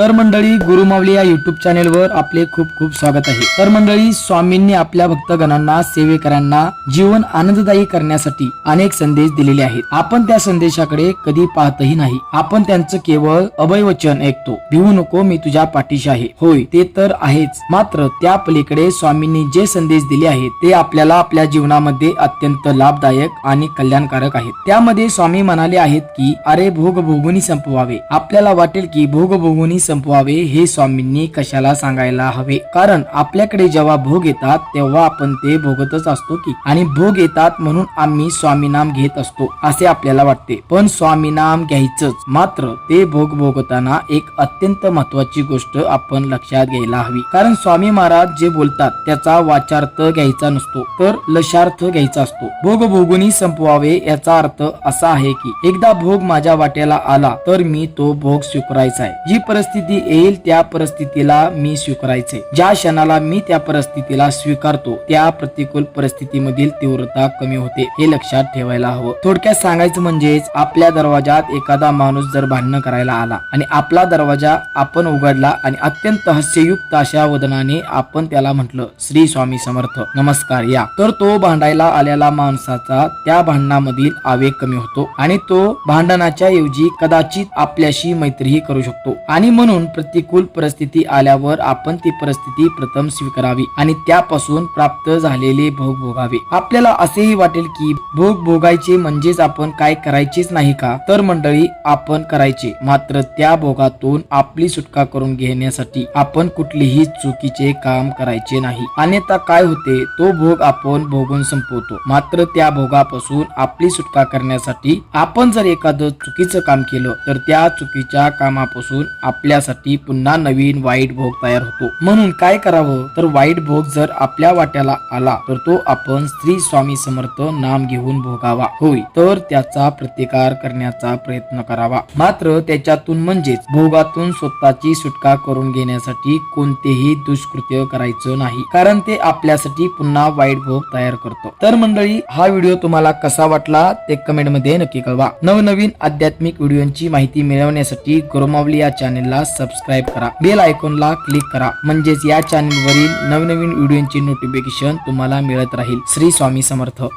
तर मंडळी गुरुमावली या युट्यूब चॅनेलवर आपले खूप खूप स्वागत आहे. तर मंडळी स्वामींनी आपल्या भक्तगणांना सेवेकरांना जीवन आनंददायी करण्यासाठी अनेक संदेश दिलेले आहेत. आपण त्या संदेशाकडे कधी पाहतही नाही. आपण त्यांचं केवळ अभय वचन ऐकतो. भिवू नको मी तुझ्या पाठीशी आहे. होय ते तर आहेच. मात्र त्या पलीकडे स्वामींनी जे संदेश दिले आहेत ते आपल्याला आपल्या जीवनामध्ये अत्यंत लाभदायक आणि कल्याणकारक आहेत. त्यामध्ये स्वामी म्हणाले आहेत की अरे भोग भोगुनी संपवावे. आपल्याला वाटेल की भोग भोगुनी संपवावे हे स्वामींनी कशाला सांगायला हवे? कारण आपल्याकडे जेव्हा भोग येतात तेव्हा आपण ते भोगतच असतो की? आणि भोग येतात म्हणून आम्ही स्वामी नाम घेत असतो असे आपल्याला वाटते. पण स्वामी नाम घ्यायचंच. मात्र ते भोग भोगताना एक अत्यंत महत्वाची गोष्ट आपण लक्षात घ्यायला हवी. कारण स्वामी महाराज जे बोलतात त्याचा वाचार्थ घ्यायचा नसतो तर लशार्थ घ्यायचा असतो. भोग भोगुनी संपवावे याचा अर्थ असा आहे की एकदा भोग माझ्या वाट्याला आला तर मी तो भोग स्वीकारायचा आहे. जी परिस्थिती येईल त्या परिस्थितीला मी स्वीकारायचे. ज्या क्षणाला मी त्या परिस्थितीला स्वीकारतो त्या प्रतिकूल परिस्थितीमधील तीव्रता कमी होते हे लक्षात ठेवायला हवं. थोडक्यात सांगायचं म्हणजेच आपल्या दरवाजात एखादा माणूस जर भांडणं करायला आला आणि आपला दरवाजा आपण उघडला आणि अत्यंत हास्ययुक्त अशा वदनाने आपण त्याला म्हटलं श्री स्वामी समर्थ नमस्कार या. तर तो भांडायला आलेला माणसाचा त्या भांडणामधील आवेग कमी होतो आणि तो भांडणाच्या ऐवजी कदाचित आपल्याशी मैत्रीही करू शकतो. आणि म्हणून प्रतिकूल परिस्थिती आल्यावर आपण ती परिस्थिती प्रथम स्वीकारावी आणि त्यापासून प्राप्त झालेले भोग भोगावे. आपल्याला असेही वाटेल की भोग भोगायचे म्हणजेच आपण काय करायचेच नाही का? तर मंडळी आपण करायचे. मात्र त्या भोगातून आपली सुटका करून घेण्यासाठी आपण कुठलीही चुकीचे काम करायचे नाही. अन्यथा काय होते? तो भोग आपण भोगून संपवतो. मात्र त्या भोगापासून आपली सुटका करण्यासाठी आपण जर एखादं चुकीचं काम केलं तर त्या चुकीच्या कामापासून आपल्यासाठी पुन्हा नवीन वाईट भोग तयार होतो. म्हणून काय करावं? तर वाईट भोग जर आपल्या वाट्याला आला तर तो आपण श्री स्वामी समर्थ नाम घेऊन भोगावा. होय. तर त्याचा प्रतिकार करण्याचा प्रयत्न करावा. मात्र त्याच्यातून म्हणजेच भोगातून स्वतःची सुटका करून घेण्यासाठी कोणतेही दुष्कृत्य करायचं नाही. कारण ते आपल्यासाठी पुन्हा वाईट भोग तयार करतो. तर मंडळी हा व्हिडिओ तुम्हाला कसा वाटला ते कमेंटमध्ये नक्की कळवा. नवनवीन आध्यात्मिक व्हिडिओंची माहिती मिळवण्यासाठी गुरुमावली या चॅनलला सबस्क्राईब करा. बेल आयकॉनला क्लिक करा. म्हणजेच या चॅनलवरील नवनवीन व्हिडिओंची नोटिफिकेशन तुम्हाला मिळत राहील. श्री स्वामी समर्थ.